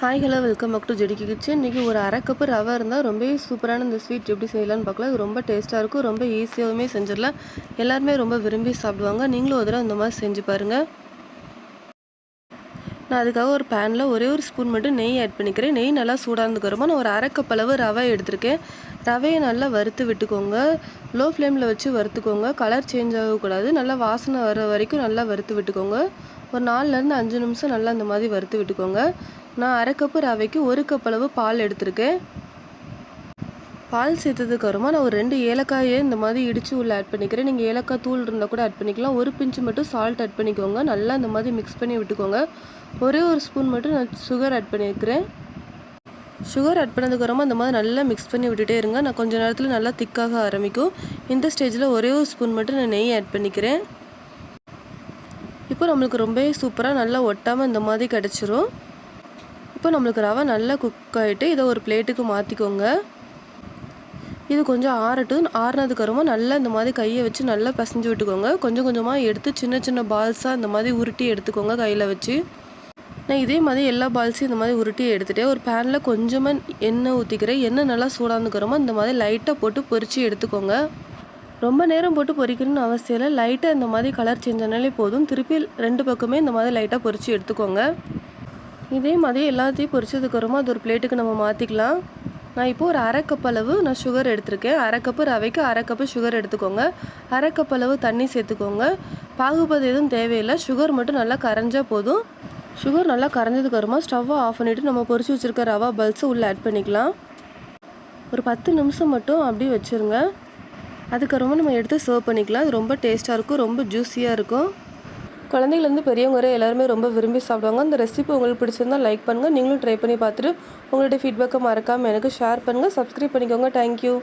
Hi hello welcome back to ஜெடிக்கி kitchen இன்றைக்கி ஒரு அரை கப்பு ரவை இருந்தால் ரொம்பவே சூப்பரான இந்த ஸ்வீட் எப்படி செய்யலாம்னு பார்க்கலாம். இது ரொம்ப டேஸ்ட்டாக இருக்கும் ரொம்ப ஈஸியாகவுமே செஞ்சிடலாம். எல்லாருமே ரொம்ப விரும்பி சாப்பிடுவாங்க. நீங்களும் ஒரு தடவை இந்த மாதிரி செஞ்சு பாருங்கள் நான் அதுக்காக ஒரு பேனில் ஒரே ஒரு ஸ்பூன் மட்டும் நெய் ஆட் பண்ணிக்கிறேன். நெய் நல்லா சூடானதுக்கப்புறமா நான் ஒரு அரை கப் அளவு ரவை எடுத்திருக்கேன். ரவையை நல்லா வறுத்து விட்டுக்கோங்க. லோ ஃப்ளேமில் வச்சு வறுத்துக்கோங்க. கலர் சேஞ்ச் ஆகக்கூடாது. நல்லா வாசனை வர வரைக்கும் நல்லா வறுத்து விட்டுக்கோங்க. ஒரு நாலுலேருந்து அஞ்சு நிமிஷம் நல்லா இந்த மாதிரி வறுத்து விட்டுக்கோங்க. நான் அரை கப்பு ரவைக்கு ஒரு கப் அளவு பால் எடுத்திருக்கேன். பால் சேர்த்ததுக்கப்புறமா நான் ஒரு ரெண்டு ஏலக்காயை இந்த மாதிரி இடித்து உள்ள ஆட் பண்ணிக்கிறேன். நீங்கள் ஏலக்காய் தூள் இருந்தால் கூட ஆட் பண்ணிக்கலாம். ஒரு பிஞ்சு மட்டும் சால்ட் ஆட் பண்ணிக்கோங்க. நல்லா இந்த மாதிரி மிக்ஸ் பண்ணி விட்டுக்கோங்க. ஒரே ஒரு ஸ்பூன் மட்டும் நான் சுகர் ஆட் பண்ணியிருக்கிறேன் சுகர் ஆட் பண்ணதுக்கப்புறமா இந்த மாதிரி நல்லா மிக்ஸ் பண்ணி விட்டுட்டே இருங்க. நான் கொஞ்சம் நேரத்தில் நல்லா திக்காக ஆரம்பிக்கும். இந்த ஸ்டேஜில் ஒரே ஒரு ஸ்பூன் மட்டும் நான் நெய் ஆட் பண்ணிக்கிறேன். இப்போ நம்மளுக்கு ரொம்பவே சூப்பராக நல்லா ஒட்டாமல் இந்த மாதிரி கிடச்சிரும். இப்போ நம்மளுக்கு ரவை நல்லா குக் ஆகிட்டு இதை ஒரு பிளேட்டுக்கு மாற்றிக்கோங்க இது கொஞ்சம் ஆறட்டும். ஆறுனதுக்கப்புறமா நல்லா இந்த மாதிரி கையை வச்சு நல்லா பசைஞ்சு விட்டுக்கோங்க. கொஞ்சம் கொஞ்சமாக எடுத்து சின்ன சின்ன பால்ஸாக இந்த மாதிரி உருட்டி எடுத்துக்கோங்க கையில் வச்சு. நான் இதே மாதிரி எல்லா பால்ஸையும் இந்த மாதிரி உருட்டி எடுத்துகிட்டே ஒரு பேனில் கொஞ்சமாக எண்ணெய் ஊற்றிக்கிறேன் எண்ணெய் நல்லா சூடாந்துக்கிறோமோ இந்த மாதிரி லைட்டாக போட்டு பொரித்து எடுத்துக்கோங்க. ரொம்ப நேரம் போட்டு பொறிக்கணும்னு அவசியம் இல்லை. லைட்டாக இந்த மாதிரி கலர் சேஞ்ச் ஆனாலே போதும். திருப்பி ரெண்டு பக்கமே இந்த மாதிரி லைட்டாக பொரித்து எடுத்துக்கோங்க. இதே மாதிரி எல்லாத்தையும் பொரிச்சதுக்கப்புறமா அது ஒரு பிளேட்டுக்கு நம்ம மாற்றிக்கலாம் நான் இப்போது ஒரு அரை கப் அளவு நான் சுகர் எடுத்திருக்கேன். அரை கப்பு ரவைக்கு அரை கப்பு சுகர் எடுத்துக்கோங்க. அரை கப் அளவு தண்ணி சேர்த்துக்கோங்க. பாகுபது எதுவும் தேவையில்லை. சுகர் மட்டும் நல்லா கரைஞ்சால் போதும். சுகர் நல்லா கரைஞ்சதுக்கப்புறமா ஸ்டவ்வை ஆஃப் பண்ணிவிட்டு நம்ம பொரிச்சு வச்சுருக்க ரவா பல்ஸை உள்ளே ஆட் பண்ணிக்கலாம். ஒரு பத்து நிமிஷம் மட்டும் அப்படியே வச்சுருங்க. அதுக்கப்புறமா நம்ம எடுத்து சர்வ் பண்ணிக்கலாம். அது ரொம்ப டேஸ்ட்டாக இருக்கும். ரொம்ப ஜூஸியாக இருக்கும். குழந்தைங்கலேருந்து பெரியவங்க வரை எல்லாருமே ரொம்ப விரும்பி சாப்பிடுவாங்க. அந்த ரெசிபி உங்களுக்கு பிடிச்சிருந்தா லைக் பண்ணுங்கள் நீங்களும் ட்ரை பண்ணி பார்த்துட்டு உங்களுடைய ஃபீட்பேக்கை மறக்காமல் எனக்கு ஷேர் பண்ணுங்கள் சப்ஸ்கிரைப் பண்ணிக்கோங்க. தேங்க்யூ